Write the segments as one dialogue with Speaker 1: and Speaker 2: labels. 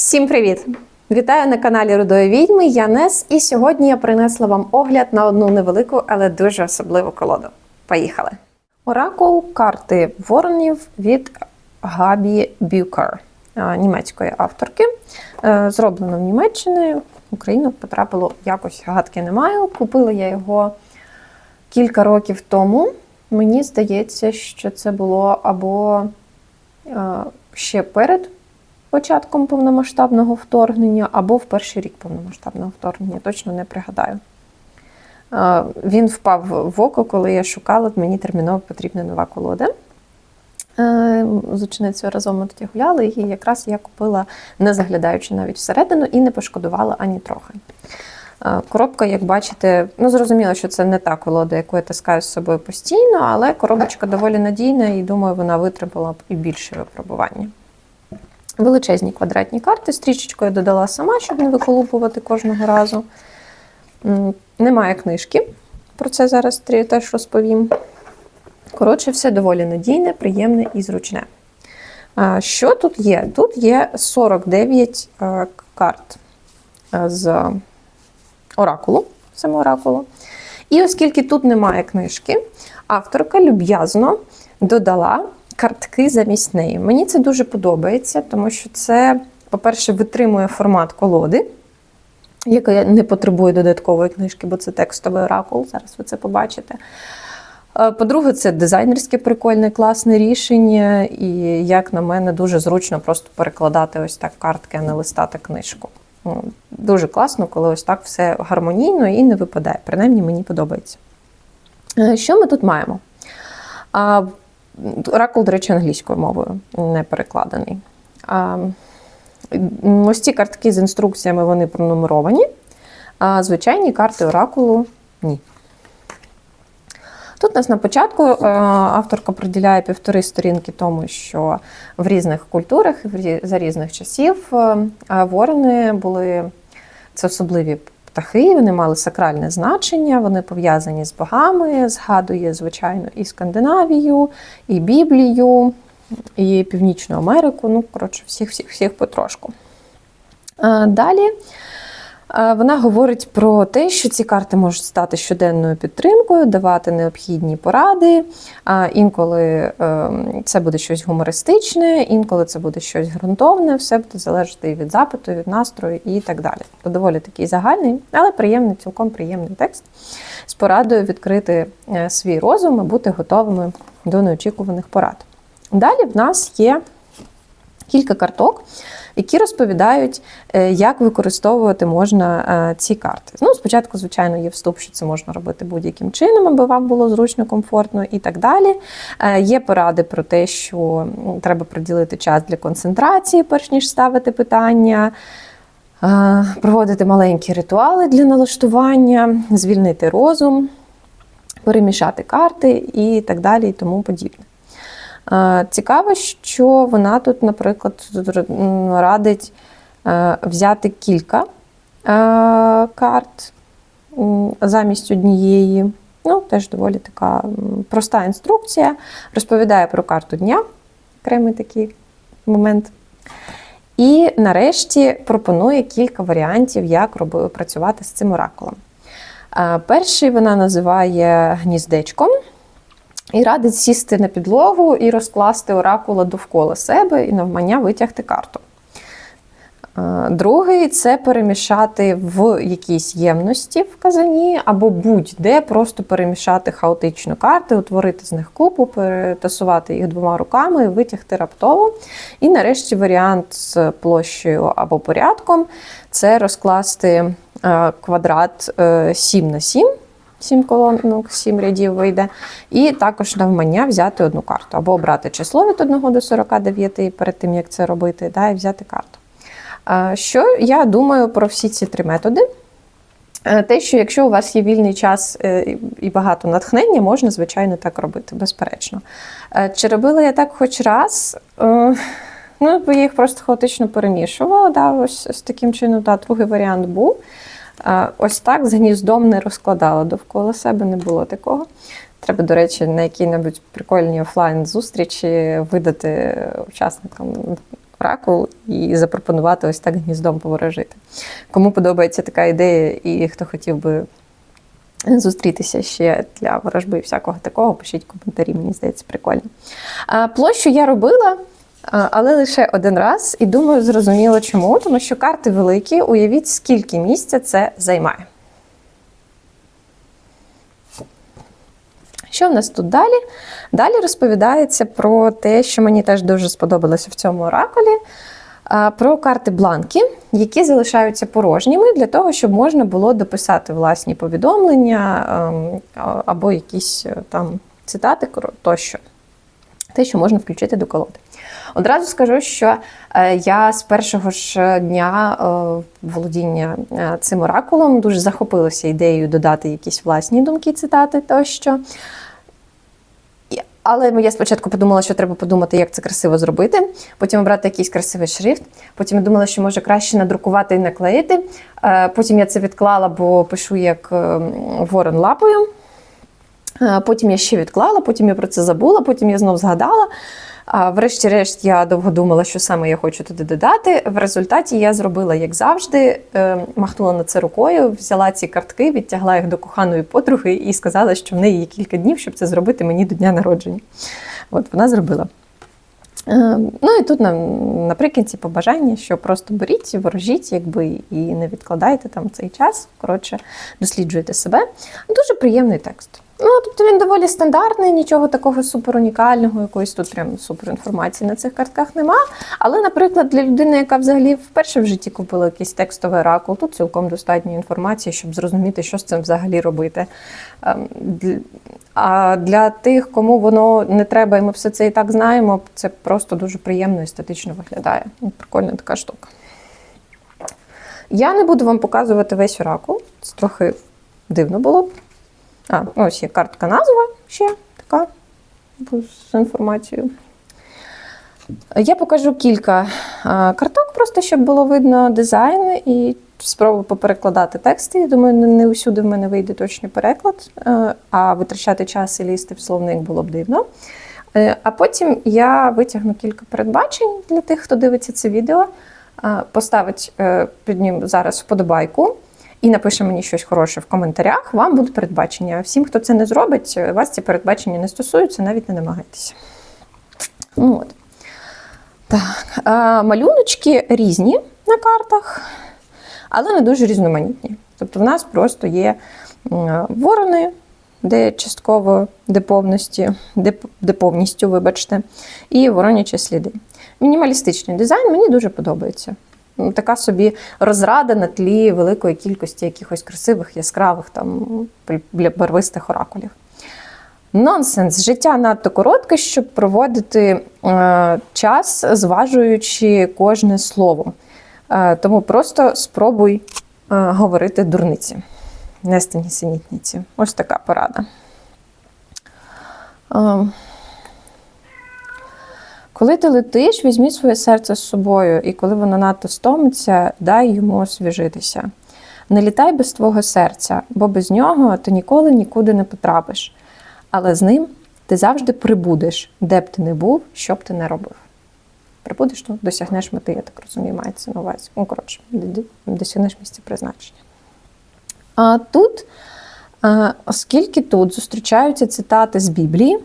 Speaker 1: Всім привіт! Вітаю на каналі Рудої Відьми. Я Нес, і сьогодні я принесла вам огляд на одну невелику, але дуже особливу колоду. Поїхали! Оракул карти воронів від Габі Бюкер, е, німецької авторки. Е, Зроблено в Німеччині. В Україну потрапило якось гадки не маю. Купила я його кілька років тому. Мені здається, що це було або е, ще перед початком повномасштабного вторгнення, або в перший рік повномасштабного вторгнення, точно не пригадаю. Він впав в око, коли я шукала, мені терміново потрібна нова колода. З ученицею разом ми тоді гуляли, і якраз я купила, не заглядаючи навіть всередину, і не пошкодувала ані трохи. Коробка, як бачите, ну зрозуміло, що це не та колода, яку я таскаю з собою постійно, але коробочка доволі надійна і думаю, вона витримала б і більше випробування. Величезні квадратні карти, стрічечку я додала сама, щоб не виколупувати кожного разу. Немає книжки, про це зараз теж розповім. Коротше, все доволі надійне, приємне і зручне. Що тут є? Тут є 49 е, карт е, з оракулу, саме оракулу. І оскільки тут немає книжки, авторка люб'язно додала картки замість неї. Мені це дуже подобається, тому що це, по-перше, витримує формат колоди, яка не потребує додаткової книжки, бо це текстовий оракул. Зараз ви це побачите. Е, По-друге, це дизайнерське прикольне, класне рішення, і, як на мене, дуже зручно просто перекладати ось так картки, а не листати книжку. Ну, Дуже класно, коли ось так все гармонійно і не випадає. Принаймні мені подобається. Е, Що ми тут маємо? Оракул, до речі, англійською мовою, не перекладений. Ось ці картки з інструкціями вони пронумеровані, а звичайні карти оракулу ні. Тут нас на початку е, авторка приділяє півтори сторінки тому, що в різних культурах за різних часів е, ворони були це особливі птахи, вони мали сакральне значення, вони пов'язані з богами, згадує, звичайно, і Скандинавію, і Біблію, і Північну Америку. Ну, коротше, всіх, всіх, всіх потрошку. Е, Далі вона говорить про те, що ці карти можуть стати щоденною підтримкою, давати необхідні поради. А Інколи е, це буде щось гумористичне, інколи це буде щось ґрунтовне, все буде залежати і від запиту, і від настрою і так далі. То доволі такий загальний, але приємний, цілком приємний текст з порадою відкрити е, свій розум і бути готовими до неочікуваних порад. Далі в нас є кілька карток, які розповідають, е, як використовувати можна е, ці карти. Ну, спочатку, звичайно, є вступ, що це можна робити будь-яким чином, аби вам було зручно, комфортно і так далі. Е, Є поради про те, що треба приділити час для концентрації, перш ніж ставити питання. Проводити маленькі ритуали для налаштування, звільнити розум, перемішати карти і так далі, і тому подібне. Е, Цікаво, що вона тут, наприклад, радить е, взяти кілька е, карт замість однієї. Ну, теж доволі така проста інструкція. Розповідає про карту дня, окремий такий момент. І нарешті пропонує кілька варіантів, як працювати з цим оракулом. Перший вона називає гніздечком. І радить сісти на підлогу і розкласти оракула довкола себе і навмання витягти карту. Е, Другий це перемішати в якійсь ємності в казані, або будь-де просто перемішати хаотично карти, утворити з них купу, перетасувати їх двома руками, витягти раптово. І нарешті варіант з площею або порядком це розкласти е, квадрат е, 7 на 7. 7 колонок, 7 рядів вийде. І також навмання взяти одну карту. Або обрати число від 1 до 49 перед тим, як це робити, да, і взяти карту. Що я думаю про всі ці три методи? Е, Те, що якщо у вас є вільний час е, і- багато натхнення, можна, звичайно, так робити, безперечно. Е, Чи робила я так хоч раз? Ну, я їх просто хаотично перемішувала. Да, ось з таким чином, да, другий варіант був. Ось так з гніздом не розкладала довкола себе, не було такого. Треба, до речі, на якій-небудь прикольній офлайн зустрічі видати учасникам оракул і запропонувати ось так гніздом поворожити. Кому подобається така ідея, і хто хотів би зустрітися ще для ворожби і всякого такого, пишіть коментарі, мені здається, прикольно. Площу я робила. Але лише один раз, і думаю, зрозуміло чому, тому що карти великі. Уявіть, скільки місця це займає. Що в нас тут далі? Далі розповідається про те, що мені теж дуже сподобалося в цьому оракулі. Про карти бланки, які залишаються порожніми для того, щоб можна було дописати власні повідомлення ем, або якісь е, там цитати тощо. Те, що можна включити до колоди. Одразу скажу, що е, я з першого ж дня е, володіння е, цим оракулом дуже захопилася ідеєю додати якісь власні думки, цитати тощо. Але я спочатку подумала, що треба подумати, як це красиво зробити. Потім обрати якийсь красивий шрифт. Потім я думала, що може краще надрукувати і наклеїти. Потім я це відклала, бо пишу як ворон лапою. Потім я ще відклала, потім я про це забула, потім я знов згадала. А врешті-решт я довго думала, що саме я хочу туди додати. В результаті я зробила, як завжди, е, махнула на це рукою, взяла ці картки, відтягла їх до коханої подруги і сказала, що в неї є кілька днів, щоб це зробити мені до дня народження. От вона зробила. Е, Ну і тут наприкінці побажання, що просто беріть, ворожіть, якби і не відкладайте там цей час. Коротше, досліджуйте себе. Дуже приємний текст. Ну, тобто він доволі стандартний, нічого такого супер унікального, якоїсь тут прям супер інформації на цих картках нема. Але, наприклад, для людини, яка взагалі вперше в житті купила якийсь текстовий оракул, тут цілком достатньо інформації, щоб зрозуміти, що з цим взагалі робити. Ем, А для тих, кому воно не треба, і ми все це і так знаємо, це просто дуже приємно естетично виглядає. Ну, Прикольна така штука. Я не буду вам показувати весь оракул. Це трохи дивно було. А, ось є картка назва ще така з інформацією. Я покажу кілька карток, просто щоб було видно дизайн і спробую поперекладати тексти. Я думаю, не, усюди в мене вийде точний переклад, е, а витрачати час і лізти в словник було б дивно. Е, А потім я витягну кілька передбачень для тих, хто дивиться це відео, поставить е, під ним зараз вподобайку і напише мені щось хороше в коментарях. Вам будуть передбачення. Всім, хто це не зробить, е, вас ці передбачення не стосуються, навіть не намагайтеся. Ну, от. Так, а, малюночки різні на картах, але не дуже різноманітні. Тобто в нас просто є ворони, де частково, де повністю, де, де повністю, вибачте, і воронячі сліди. Мінімалістичний дизайн мені дуже подобається. Така собі розрада на тлі великої кількості якихось красивих, яскравих там барвистих оракулів. Нонсенс. Життя надто коротке, щоб проводити е, час, зважуючи кожне слово. Е, тому просто спробуй е, говорити дурниці, нести нісенітниці. Ось така порада. Е, коли ти летиш, візьми своє серце з собою, і коли воно надто стомиться, дай йому освіжитися. Не літай без твого серця, бо без нього ти ніколи нікуди не потрапиш. Але з ним ти завжди прибудеш, де б ти не був, що б ти не робив. Прибудеш, ну, досягнеш мети, я так розумію, мається на увазі. Ну, коротше, досягнеш місця призначення. А тут, оскільки тут зустрічаються цитати з Біблії,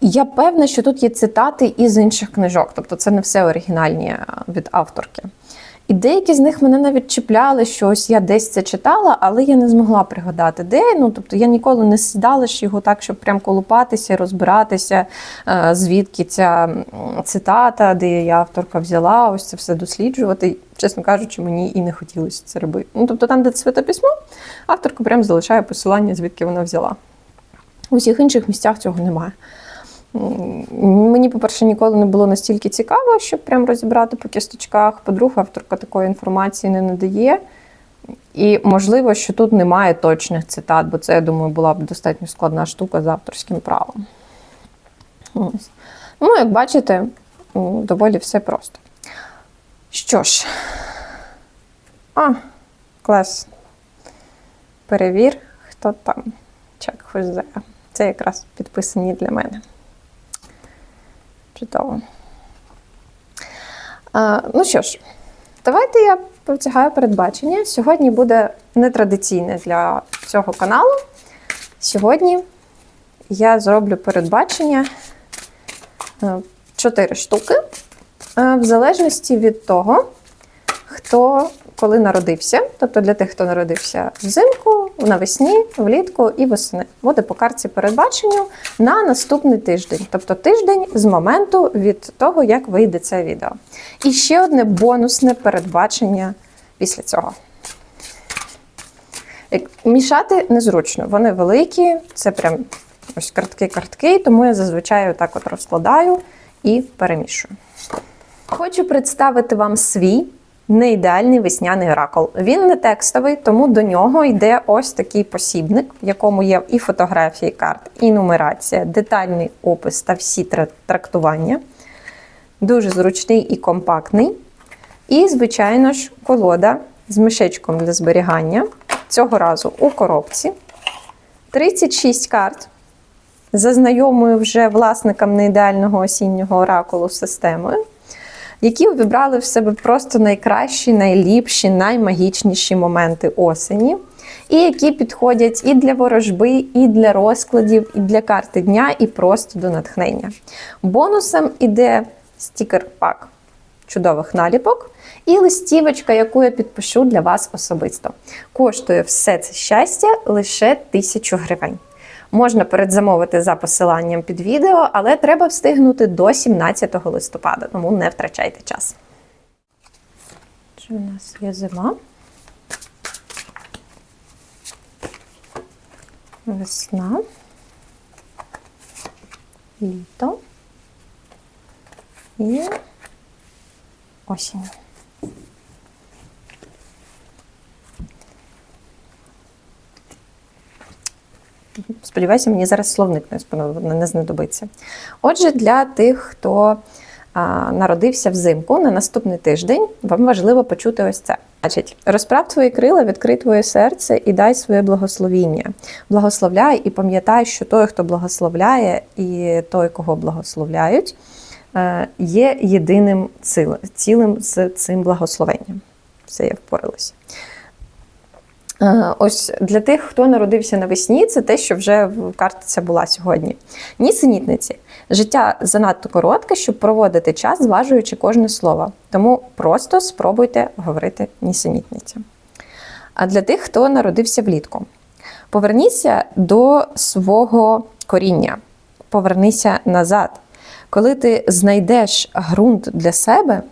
Speaker 1: я певна, що тут є цитати із інших книжок, тобто це не все оригінальні е, від авторки. І деякі з них мене навіть чіпляли, що ось я десь це читала, але я не змогла пригадати, де. Ну, тобто я ніколи не сідала ж його так, щоб прям колупатися, розбиратися, е, звідки ця цитата, де її авторка взяла, ось це все досліджувати. Чесно кажучи, мені і не хотілося це робити. Ну, тобто, там, де святе письмо, авторка прям залишає посилання, звідки вона взяла. У всіх інших місцях цього немає. Мені, по-перше, ніколи не було настільки цікаво, щоб прям розібрати по кісточках. По-друге, авторка такої інформації не надає. І можливо, що тут немає точних цитат, бо це, я думаю, була б достатньо складна штука з авторським правом. Ось. Ну, як бачите, доволі все просто. Що ж, а, клас. Перевір, хто там. Чек Хозе. Це якраз підписані для мене. Чудово. А, ну що ж, давайте я протягаю передбачення. Сьогодні буде нетрадиційне для цього каналу. Сьогодні я зроблю передбачення е, 4 штуки, е, в залежності від того, хто коли народився. Тобто для тих, хто народився взимку, навесні, влітку і восени. Буде по карті передбаченню на наступний тиждень, тобто тиждень з моменту від того, як вийде це відео. І ще одне бонусне передбачення після цього. Мішати незручно, вони великі, це прям ось картки-картки, тому я зазвичай отак от розкладаю і перемішую. Хочу представити вам свій неідеальний весняний оракул. Він не текстовий, тому до нього йде ось такий посібник, в якому є і фотографії карт, і нумерація, детальний опис та всі трактування. Дуже зручний і компактний. І, звичайно ж, колода з мішечком для зберігання. Цього разу у коробці. 36 карт за знайомою вже власникам неідеального осіннього оракулу системою, які увібрали в себе просто найкращі, найліпші, наймагічніші моменти осені, і які підходять і для ворожби, і для розкладів, і для карти дня, і просто до натхнення. Бонусом іде стікер-пак чудових наліпок і листівочка, яку я підпишу для вас особисто. Коштує все це щастя лише 1000 гривень. Можна передзамовити за посиланням під відео, але треба встигнути до 17 листопада, тому не втрачайте час. Що у нас є зима? Весна. Літо. І осінь. Сподіваюся, мені зараз словник не знадобиться. Отже, для тих, хто народився взимку на наступний тиждень, вам важливо почути ось це. Значить, розправ твої крила, відкрий твоє серце і дай своє благословіння. Благословляй і пам'ятай, що той, хто благословляє, і той, кого благословляють, е, є єдиним цілим з цим благословенням. Все, я впоралася. Е, Ось для тих, хто народився навесні, це те, що вже в картиця була сьогодні. Нісенітниці. Життя занадто коротке, щоб проводити час, зважуючи кожне слово. Тому просто спробуйте говорити нісенітниці. А для тих, хто народився влітку, поверніться до свого коріння, повернися назад. Коли ти знайдеш ґрунт для себе,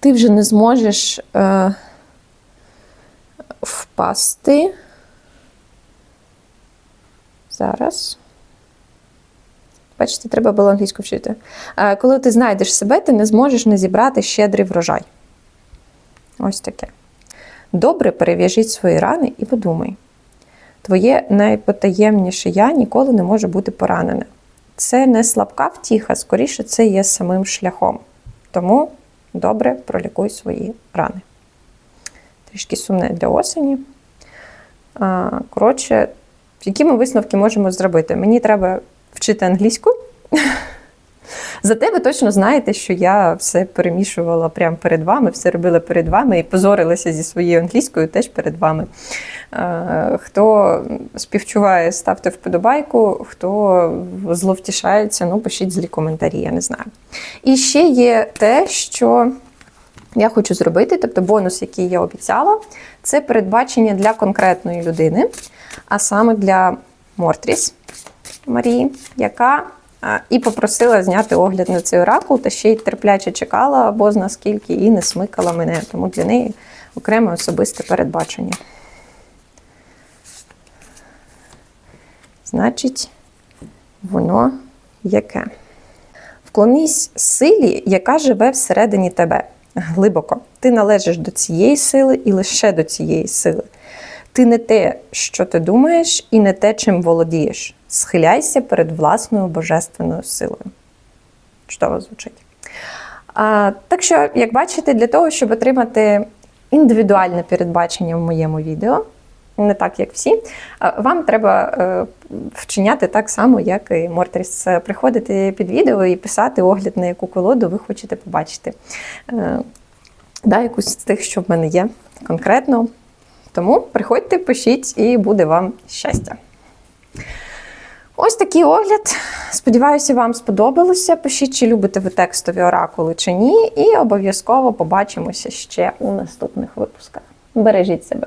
Speaker 1: ти вже не зможеш. Е, впасти. Зараз. Бачите, треба було англійську вчити. Е, Коли ти знайдеш себе, ти не зможеш не зібрати щедрий врожай. Ось таке. Добре перев'яжіть свої рани і подумай. Твоє найпотаємніше я ніколи не може бути поранене. Це не слабка втіха, скоріше, це є самим шляхом. Тому добре пролікуй свої рани трішки сумне для осені. Коротше, які ми висновки можемо зробити? Мені треба вчити англійську. Зате ви точно знаєте, що я все перемішувала прямо перед вами, все робила перед вами і позорилася зі своєю англійською теж перед вами. Хто співчуває, ставте вподобайку, хто зловтішається, ну пишіть злі коментарі, я не знаю. І ще є те, що я хочу зробити, тобто бонус, який я обіцяла, це передбачення для конкретної людини, а саме для Мортріс Марії, яка і попросила зняти огляд на цей оракул, та ще й терпляче чекала, або з наскільки і не смикала мене. Тому для неї окреме особисте передбачення. Значить, воно яке? Вклонись силі, яка живе всередині тебе глибоко. Ти належиш до цієї сили і лише до цієї сили. Ти не те, що ти думаєш, і не те, чим володієш. Схиляйся перед власною божественною силою. Чудово звучить. А, так що, як бачите, для того, щоб отримати індивідуальне передбачення в моєму відео, не так, як всі. Вам треба е, вчиняти так само, як і Мортріс. Е, Приходити під відео і писати огляд, на яку колоду ви хочете побачити. Е, Да, якусь з тих, що в мене є конкретно. Тому приходьте, пишіть, і буде вам щастя. Ось такий огляд. Сподіваюся, вам сподобалося. Пишіть, чи любите ви текстові оракули чи ні, і обов'язково побачимося ще у наступних випусках. Бережіть себе.